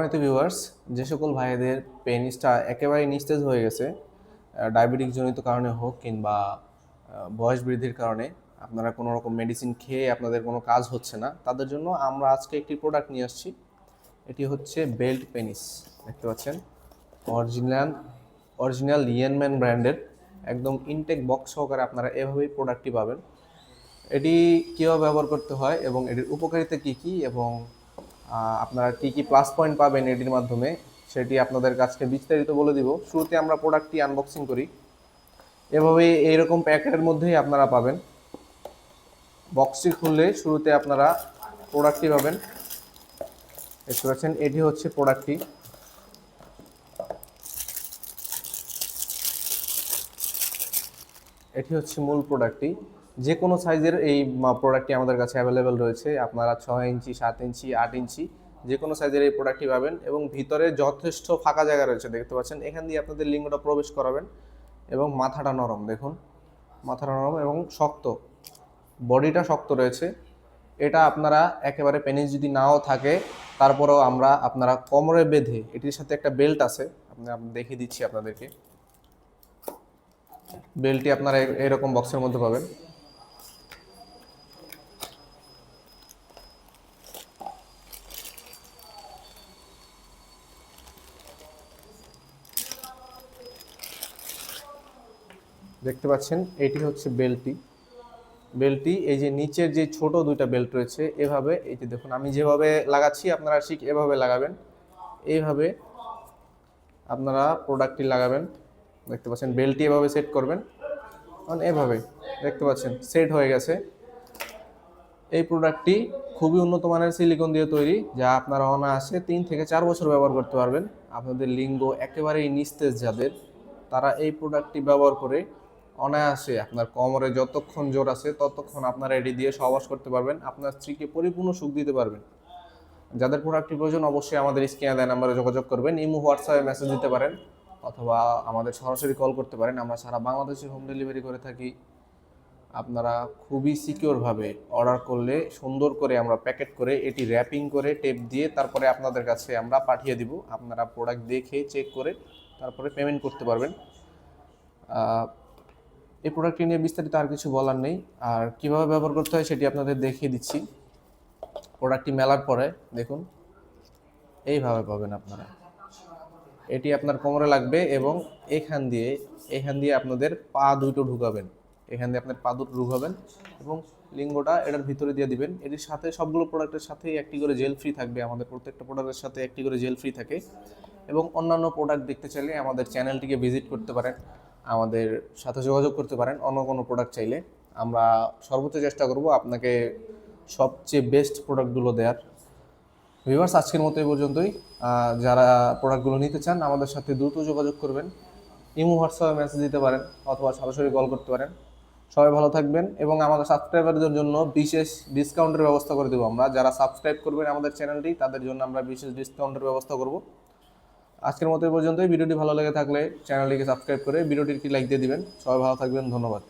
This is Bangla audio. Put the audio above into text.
সম্মানিত ভিউয়ার্স যে সকল ভাইদের পেনিসটা একেবারে নিস্তেজ হয়ে গেছে ডায়াবেটিক জনিত কারণে হোক কিংবা বয়স বৃদ্ধির কারণে আপনারা কোনো রকম মেডিসিন খেয়ে আপনাদের কোনো কাজ হচ্ছে না, তাদের জন্য আমরা আজকে একটি প্রোডাক্ট নিয়ে আসছি। এটি হচ্ছে বেল্ট পেনিস দেখতে পাচ্ছেন? অরিজিনাল অরিজিনাল ইয়েনম্যান ব্র্যান্ডের একদম ইনটেক বক্স সহকারে আপনারা এভাবেই প্রোডাক্টটি পাবেন। এটি কীভাবে ব্যবহার করতে হয় এবং এটির উপকারিতা কী কী এবং আপনারা কী কী প্লাস পয়েন্ট পাবেন এটির মাধ্যমে, সেটি আপনাদের কাছকে বিস্তারিত বলে দিব। শুরুতে আমরা প্রোডাক্টটি আনবক্সিং করি। এভাবে এইরকম প্যাকেটের মধ্যেই আপনারা পাবেন। বক্সটি খুললে শুরুতে আপনারা প্রোডাক্টটি পাবেন। দেখতে পাচ্ছেন, এটি হচ্ছে প্রোডাক্টটি এটি হচ্ছে মূল প্রোডাক্টটি যে কোনো সাইজের এই প্রোডাক্টটি আমাদের কাছে অ্যাভেলেবেল রয়েছে। আপনারা ছয় ইঞ্চি, সাত ইঞ্চি, আট ইঞ্চি যে কোনো সাইজের এই প্রোডাক্টটি পাবেন এবং ভিতরে যথেষ্ট ফাঁকা জায়গা রয়েছে, দেখতে পাচ্ছেন। এখান দিয়ে আপনাদের লিঙ্গটা প্রবেশ করাবেন এবং মাথাটা নরম, দেখুন। মাথাটা নরম এবং শক্ত। বডিটা শক্ত রয়েছে। এটা আপনারা একেবারে পেনিস যদি নাও থাকে, তারপরেও আমরা আপনারা কোমরে বেঁধে, এটির সাথে একটা বেল্ট আছে দেখিয়ে দিচ্ছি আপনাদেরকে। বেল্টটি আপনারা এরকম বক্সের মধ্যে পাবেন। দেখতে পাচ্ছেন, এটি হচ্ছে বেল্টটি বেল্টটি এই যে নিচের যে ছোট দুইটা বেল্ট রয়েছে, এভাবে যে দেখুন, আমি যেভাবে লাগাচ্ছি, আপনারা ঠিক এভাবে লাগাবেন। এইভাবে আপনারা প্রোডাক্টটি লাগাবেন। দেখতে পাচ্ছেন বেল্টটি এভাবে সেট করবেন। মানে এভাবে, দেখতে পাচ্ছেন, সেট হয়ে গেছে। এই প্রোডাক্টটি খুবই উন্নত মানের সিলিকন দিয়ে তৈরি, যা আপনারা অনায়াসে তিন থেকে চার বছর ব্যবহার করতে পারবেন। আপনাদের লিঙ্গ একেবারেই নিস্তেজ যাদের, তারা এই প্রোডাক্টটি ব্যবহার করে অনায়াসে আপনার কোমরে যতক্ষণ জোর আছে ততক্ষণ আপনারা এটি দিয়ে সহবাস করতে পারবেন, আপনার স্ত্রীকে পরিপূর্ণ সুখ দিতে পারবেন। যাদের প্রোডাক্টটি প্রয়োজন অবশ্যই আমাদের স্ক্রিনে দেয় নাম্বারে যোগাযোগ করবেন, ইমো, হোয়াটসঅ্যাপে মেসেজ দিতে পারেন অথবা আমাদের সরাসরি কল করতে পারেন। আমরা সারা বাংলাদেশে হোম ডেলিভারি করে থাকি। আপনারা খুবই সিকিওরভাবে অর্ডার করলে, সুন্দর করে আমরা প্যাকেট করে, এটি র্যাপিং করে টেপ দিয়ে তারপরে আপনাদের কাছে আমরা পাঠিয়ে দিব। আপনারা প্রোডাক্ট দেখে চেক করে তারপরে পেমেন্ট করতে পারবেন। এই প্রোডাক্টটি নিয়ে বিস্তারিত আর কিছু বলার নেই। আর কীভাবে ব্যবহার করতে হয় সেটি আপনাদের দেখিয়ে দিচ্ছি। প্রোডাক্টটি মেলার পরে, দেখুন। এইভাবে পাবেন আপনারা। এটি আপনার কোমরে লাগবে এবং এখান দিয়ে এখান দিয়ে আপনাদের পা দুটো ঢুকাবেন। এখান দিয়ে আপনার পা দুটো ঢুকাবেন এবং লিঙ্গটা এটার ভিতরে দিয়ে দিবেন। এটির সাথে সবগুলো প্রোডাক্টের সাথেই একটি করে জেল ফ্রি থাকবে। আমাদের প্রত্যেকটা প্রোডাক্টের সাথে একটি করে জেল ফ্রি থাকে। এবং অন্যান্য প্রোডাক্ট দেখতে চাইলে আমাদের চ্যানেলটিকে ভিজিট করতে পারেন। আমাদের সাথে যোগাযোগ করতে পারেন। অন্য কোনো প্রোডাক্ট চাইলে। আমরা সর্বোচ্চ চেষ্টা করব আপনাকে সবচেয়ে বেস্ট প্রোডাক্টগুলো দেওয়ার ভিভার্স আজকের মতো এই পর্যন্তই। যারা প্রোডাক্টগুলো নিতে চান, আমাদের সাথে দ্রুত যোগাযোগ করবেন। ইমো হোয়াটসঅ্যাপে মেসেজ দিতে পারেন অথবা সরাসরি কল করতে পারেন। সবাই ভালো থাকবেন এবং আমাদের সাবস্ক্রাইবারদের জন্য বিশেষ ডিসকাউন্টের ব্যবস্থা করে দেবো আমরা। যারা সাবস্ক্রাইব করবেন আমাদের চ্যানেলটি তাদের জন্য আমরা বিশেষ ডিসকাউন্টের ব্যবস্থা করব। আজকের মতো পর্যন্তই। ভিডিওটি ভালো লেগে থাকলে চ্যানেলটিকে সাবস্ক্রাইব করে ভিডিওটির কি লাইক দিয়ে দিবেন। সবাই ভালো থাকবেন। ধন্যবাদ।